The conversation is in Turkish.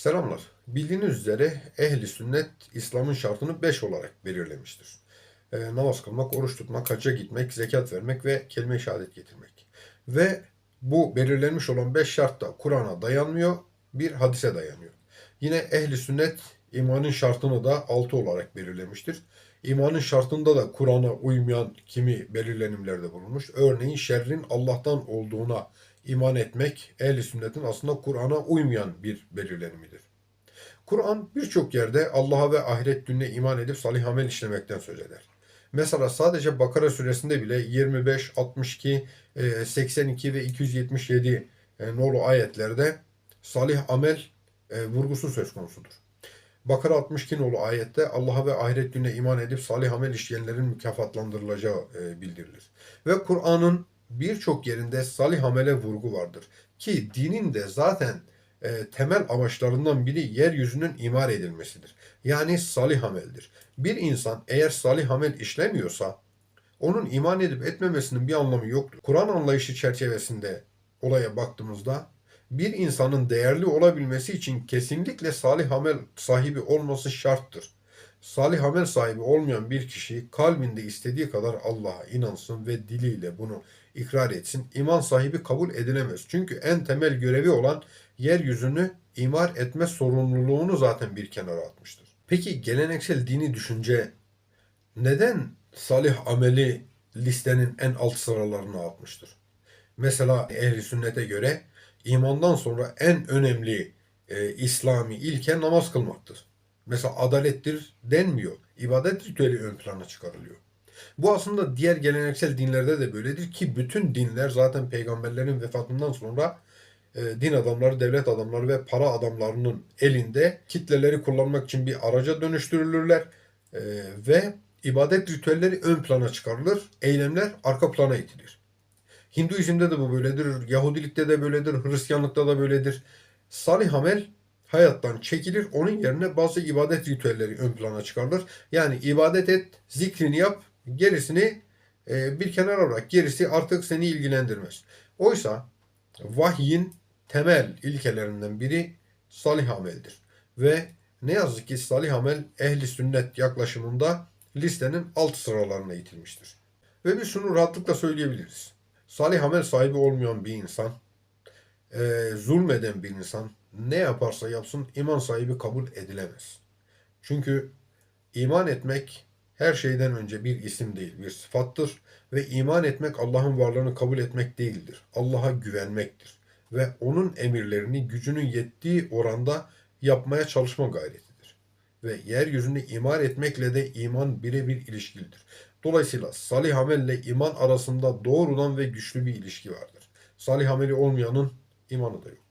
Selamlar. Bildiğiniz üzere ehli sünnet İslam'ın şartını 5 olarak belirlemiştir. Ee, namaz kılmak, oruç tutmak, hacca gitmek, zekat vermek ve kelime-i şehadet getirmek. Ve bu belirlenmiş olan 5 şart da Kur'an'a dayanmıyor, bir hadise dayanıyor. Yine ehli sünnet imanın şartını da 6 olarak belirlemiştir. İmanın şartında da Kur'an'a uymayan kimi belirlenimlerde bulunmuş. Örneğin şerrin Allah'tan olduğuna iman etmek ehli sünnetin aslında Kur'an'a uymayan bir belirlenimidir. Kur'an birçok yerde Allah'a ve ahiret gününe iman edip salih amel işlemekten söz eder. Mesela sadece Bakara suresinde bile 25, 62, e, 82 ve 277 e, nolu ayetlerde salih amel e, vurgusu söz konusudur. Bakara 62 nolu ayette Allah'a ve ahiret gününe iman edip salih amel işleyenlerin mükafatlandırılacağı e, bildirilir. Ve Kur'an'ın birçok yerinde salih amele vurgu vardır. Ki dinin de zaten e, temel amaçlarından biri yeryüzünün imar edilmesidir. Yani salih ameldir. Bir insan eğer salih amel işlemiyorsa onun iman edip etmemesinin bir anlamı yoktur. Kur'an anlayışı çerçevesinde olaya baktığımızda bir insanın değerli olabilmesi için kesinlikle salih amel sahibi olması şarttır. Salih amel sahibi olmayan bir kişi kalbinde istediği kadar Allah'a inansın ve diliyle bunu ikrar etsin. İman sahibi kabul edilemez. Çünkü en temel görevi olan yeryüzünü imar etme sorumluluğunu zaten bir kenara atmıştır. Peki geleneksel dini düşünce neden salih ameli listenin en alt sıralarına atmıştır? Mesela ehli sünnete göre imandan sonra en önemli e, İslami ilke namaz kılmaktır. Mesela adalettir denmiyor. İbadet ritüeli ön plana çıkarılıyor. Bu aslında diğer geleneksel dinlerde de böyledir ki bütün dinler zaten peygamberlerin vefatından sonra e, din adamları, devlet adamları ve para adamlarının elinde kitleleri kullanmak için bir araca dönüştürülürler E, ve ibadet ritüelleri ön plana çıkarılır, eylemler arka plana itilir. Hinduizm'de de bu böyledir, Yahudilikte de böyledir, Hristiyanlıkta da böyledir. Salih amel hayattan çekilir, onun yerine bazı ibadet ritüelleri ön plana çıkarılır. Yani ibadet et, zikrini yap, gerisini e, bir kenara bırak. Gerisi artık seni ilgilendirmez. Oysa vahyin temel ilkelerinden biri salih ameldir. Ve ne yazık ki salih amel ehli sünnet yaklaşımında listenin alt sıralarına itilmiştir. Ve biz şunu rahatlıkla söyleyebiliriz. Salih amel sahibi olmayan bir insan, e, zulmeden bir insan ne yaparsa yapsın iman sahibi kabul edilemez. Çünkü iman etmek her şeyden önce bir isim değil, bir sıfattır ve iman etmek Allah'ın varlığını kabul etmek değildir. Allah'a güvenmektir ve onun emirlerini gücünün yettiği oranda yapmaya çalışma gayretidir. Ve yeryüzünü imar etmekle de iman birebir ilişkilidir. Dolayısıyla salih amelle iman arasında doğrudan ve güçlü bir ilişki vardır. Salih ameli olmayanın imanı da yok.